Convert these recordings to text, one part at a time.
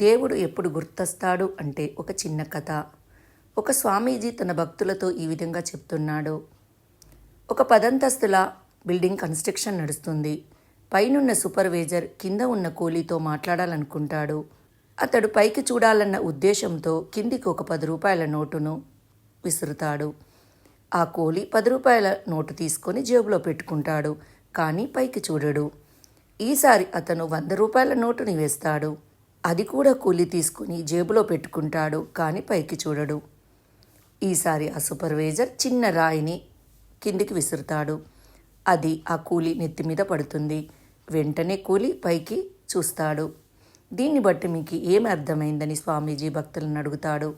దేవుడు ఎప్పుడు గుర్తొస్తాడు అంటే ఒక చిన్న కథ. ఒక స్వామీజీ తన భక్తులతో ఈ విధంగా చెప్తున్నాడు. ఒక పదంతస్తుల బిల్డింగ్ కన్స్ట్రక్షన్ నడుస్తుంది. పైనున్న సూపర్వైజర్ కింద ఉన్న కూలీతో మాట్లాడాలనుకుంటాడు. అతడు పైకి చూడాలన్న ఉద్దేశంతో కిందికి ఒక పది రూపాయల నోటును విసురుతాడు. ఆ కూలి పది రూపాయల నోటు తీసుకొని జేబులో పెట్టుకుంటాడు కానీ పైకి చూడడు. ఈసారి అతను వంద రూపాయల నోటుని వేస్తాడు. అది కూడా కూలి తీసుకుని జేబులో పెట్టుకుంటాడు కానీ పైకి చూడడు. ఈసారి ఆ సూపర్వైజర్ చిన్న రాయిని కిందికి విసురుతాడు. అది ఆ కూలి నెత్తి మీద పడుతుంది. వెంటనే కూలి పైకి చూస్తాడు. దీన్ని బట్టి మీకు ఏమి అర్థమైందని స్వామీజీ భక్తులను అడుగుతాడు.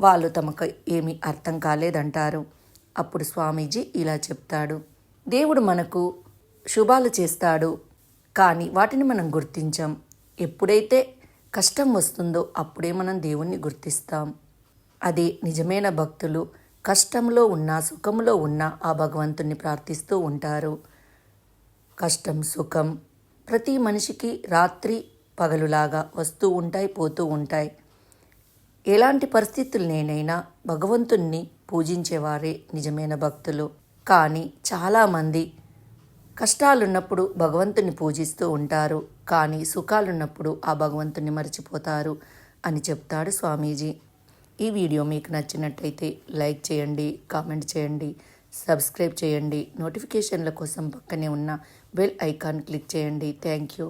వాళ్ళు తమకు ఏమి అర్థం కాలేదంటారు. అప్పుడు స్వామీజీ ఇలా చెప్తాడు. దేవుడు మనకు శుభాలు చేస్తాడు కానీ వాటిని మనం గుర్తించాం. ఎప్పుడైతే కష్టం వస్తుందో అప్పుడే మనం దేవుణ్ణి గుర్తిస్తాం. అదే నిజమైన భక్తులు కష్టంలో ఉన్నా సుఖంలో ఉన్నా ఆ భగవంతుణ్ణి ప్రార్థిస్తూ ఉంటారు. కష్టం సుఖం ప్రతి మనిషికి రాత్రి పగలులాగా వస్తూ ఉంటాయి పోతూ ఉంటాయి. ఎలాంటి పరిస్థితులు నేనైనా భగవంతుణ్ణి పూజించేవారే నిజమైన భక్తులు. కానీ చాలామంది కష్టాలున్నప్పుడు భగవంతుని పూజిస్తూ ఉంటారు. కానీ సుఖాలున్నప్పుడు ఆ భగవంతుని మర్చిపోతారు అని చెప్తాడు స్వామీజీ. ఈ వీడియో మీకు నచ్చినట్టయితే లైక్ చేయండి కామెంట్ చేయండి సబ్స్క్రైబ్ చేయండి. నోటిఫికేషన్ల కోసం పక్కనే ఉన్న బెల్ ఐకాన్ క్లిక్ చేయండి. Thank you.